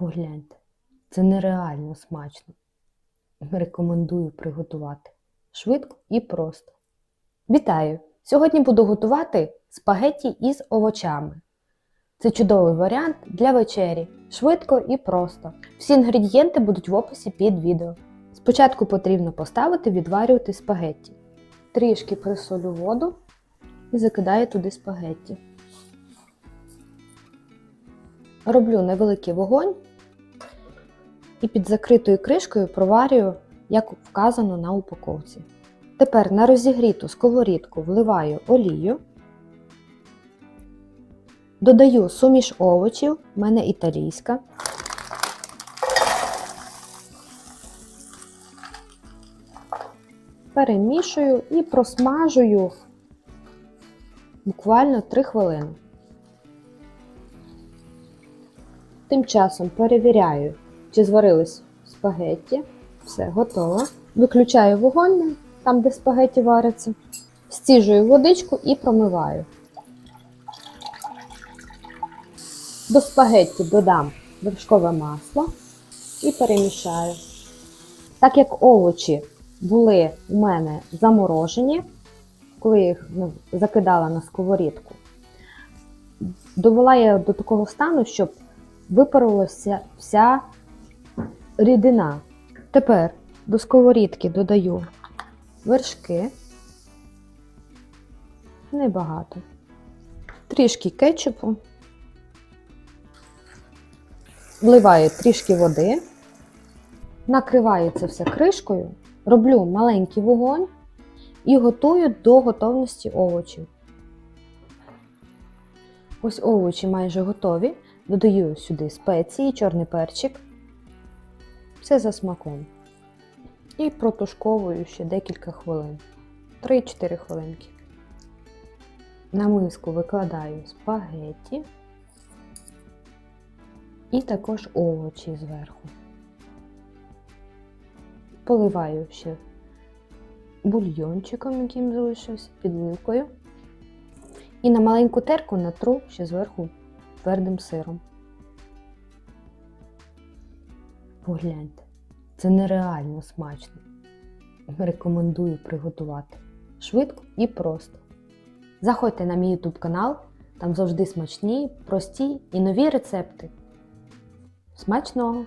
Погляньте, це нереально смачно. Рекомендую приготувати швидко і просто. Вітаю! Сьогодні буду готувати спагетті із овочами. Це чудовий варіант для вечері, швидко і просто. Всі інгредієнти будуть в описі під відео. Спочатку потрібно поставити відварювати спагетті. Трішки присолю воду і закидаю туди спагетті. Роблю невеликий вогонь і під закритою кришкою проварюю, як вказано на упаковці. Тепер на розігріту сковорідку вливаю олію, додаю суміш овочів, в мене італійська. Перемішую і просмажую буквально 3 хвилини. Тим часом перевіряю, чи зварились спагетті. Все, готово. Виключаю вогонь, там, де спагетті варяться. Стіжую водичку і промиваю. До спагетті додам вершкове масло і перемішаю. Так як овочі були у мене заморожені, коли я їх ну, закидала на сковорідку, довела я до такого стану, щоб випарилася вся рідина. Тепер до сковорідки додаю вершки, небагато, трішки кетчупу, вливаю трішки води, накриваю це все кришкою, роблю маленький вогонь і готую до готовності овочів. Ось овочі майже готові. Додаю сюди спеції, чорний перчик. Все за смаком. І протушковую ще декілька хвилин. 3-4 хвилинки. На миску викладаю спагетті і також овочі зверху. Поливаю ще бульйончиком, яким залишився, підливкою. І на маленьку терку натру ще зверху твердим сиром. Погляньте, це нереально смачно. Рекомендую приготувати швидко і просто. Заходьте на мій YouTube канал, там завжди смачні, прості і нові рецепти. Смачного!